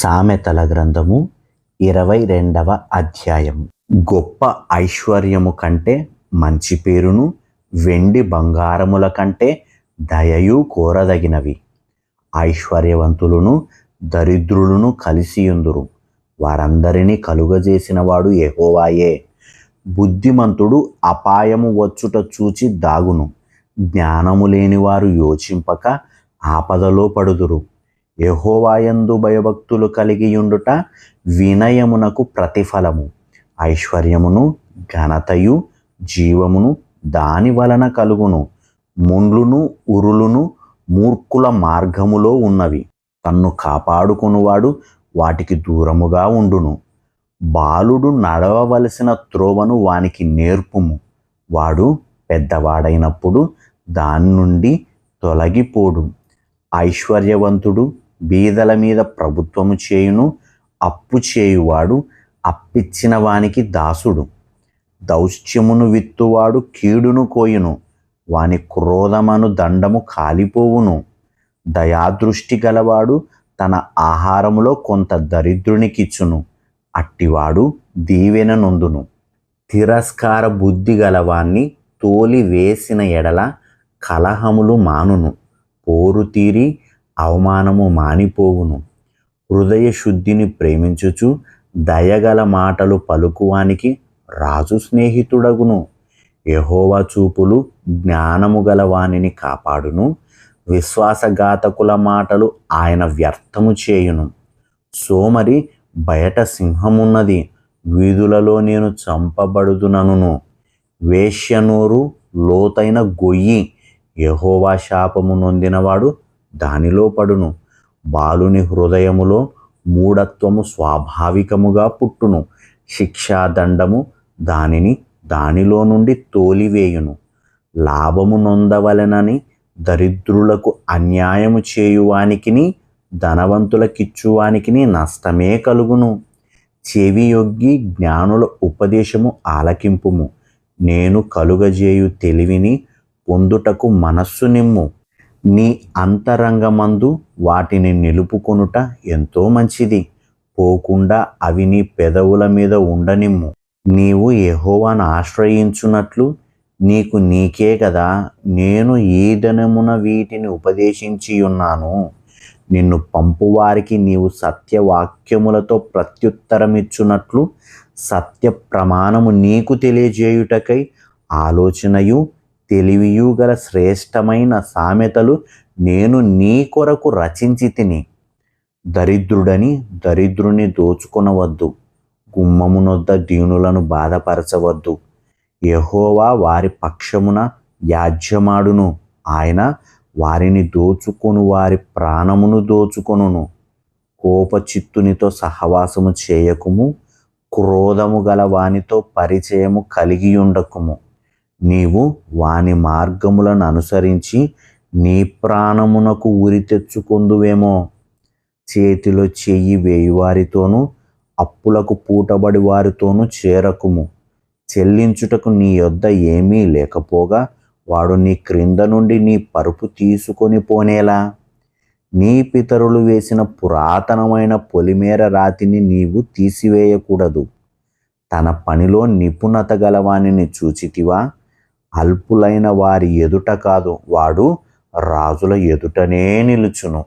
సామెతల గ్రంథము ఇరవై రెండవ అధ్యాయం గొప్ప ఐశ్వర్యము కంటే మంచి పేరును వెండి బంగారముల కంటే దయయు కోరదగినవి. ఐశ్వర్యవంతులను దరిద్రులను కలిసియుందురు. వారందరినీ కలుగజేసినవాడు ఎహోవాయే బుద్ధిమంతుడు అపాయము వచ్చుట చూచి దాగును. జ్ఞానము లేనివారు యోచింపక ఆపదలో పడుదురు. యహోవాయందు భయభక్తులు కలిగియుండుట వినయమునకు ప్రతిఫలము. ఐశ్వర్యమును ఘనతయు జీవమును దాని వలన కలుగును. ముండ్లును ఉరులును మూర్ఖుల మార్గములో ఉన్నవి. తన్ను కాపాడుకునివాడు వాటికి దూరముగా ఉండును. బాలుడు నడవవలసిన త్రోవను వానికి నేర్పుము. వాడు పెద్దవాడైనప్పుడు దాని నుండి తొలగిపోడు. ఐశ్వర్యవంతుడు బీదల మీద ప్రభుత్వము చేయును అప్పు చేయువాడు అప్పిచ్చిన వానికి దాసుడు. దౌశ్యమును విత్తువాడు కీడును కోయును. వాని క్రోధమను దండము కాలిపోవును. దయాదృష్టి గలవాడు తన ఆహారములో కొంత దరిద్రునికిచ్చును. అట్టివాడు దీవెన నొందును. తిరస్కార బుద్ధి గలవాన్ని తోలి వేసిన ఎడల కలహములు మానును. పోరు తీరి అవమానము మానిపోవును. హృదయ శుద్ధిని ప్రేమించుచు దయగల మాటలు పలుకువానికి రాజు స్నేహితుడగును. యహోవా చూపులు జ్ఞానము గల వానిని కాపాడును. విశ్వాసఘాతకుల మాటలు ఆయన వ్యర్థము చేయును. సోమరి బయట సింహమున్నది వీధులలో నేను చంపబడుదునను వేశ్యనోరు లోతైన గొయ్యి యహోవా శాపము నొందినవాడు దానిలో పడును. బాలుని హృదయములో మూఢత్వము స్వాభావికముగా పుట్టును. శిక్షాదండము దానిని దానిలో నుండి తోలివేయును. లాభము నొందవలెనని దరిద్రులకు అన్యాయము చేయువానికిని ధనవంతులకిచ్చువానికిని నష్టమే కలుగును. చెవియొగ్గి జ్ఞానుల ఉపదేశము ఆలకింపుము. నేను కలుగజేయు తెలివిని పొందుటకు మనస్సు నిమ్ము. నీ అంతరంగమందు వాటిని నిలుపుకొనుట ఎంతో మంచిది. పోకుండా అవి నీ పెదవుల మీద ఉండనిమ్ము. నీవు యహోవాను ఆశ్రయించున్నట్లు నీకు నీకే కదా నేను ఈ దినమున వీటిని ఉపదేశించి ఉన్నాను నిన్ను పంపువారికి నీవు సత్యవాక్యములతో ప్రత్యుత్తరమిచ్చున్నట్లు సత్య ప్రమాణము నీకు తెలియజేయుటకై ఆలోచనయు తెలివియు గల శ్రేష్టమైన సామెతలు నేను నీ కొరకు రచించి తిని. దరిద్రుడని దరిద్రుని దోచుకొనవద్దు. గుమ్మమునొద్ద దీనులను బాధపరచవద్దు. యహోవా వారి పక్షమున యాజ్యమాడును. ఆయన వారిని దోచుకొను వారి ప్రాణమును దోచుకొనును. కోపచిత్తునితో సహవాసము చేయకుము క్రోధము గల వానితో పరిచయము కలిగి ఉండకుము నీవు వాని మార్గములను అనుసరించి నీ ప్రాణమునకు ఉరి తెచ్చుకొందువేమో. చేతిలో చెయ్యి వేయువారితోనూ అప్పులకు పూటబడి వారితోనూ చేరకుము. చెల్లించుటకు నీ యొద్ద ఏమీ లేకపోగా వాడు నీ క్రింద నుండి నీ పరుపు తీసుకొని పోనేలా? నీ పితరులు వేసిన పురాతనమైన పొలిమేర రాతిని నీవు తీసివేయకూడదు. తన పనిలో నిపుణత గలవానిని చూచితివా? అల్పులైన వారి ఎదుట కాదు వాడు రాజుల ఎదుటనే నిలుచును.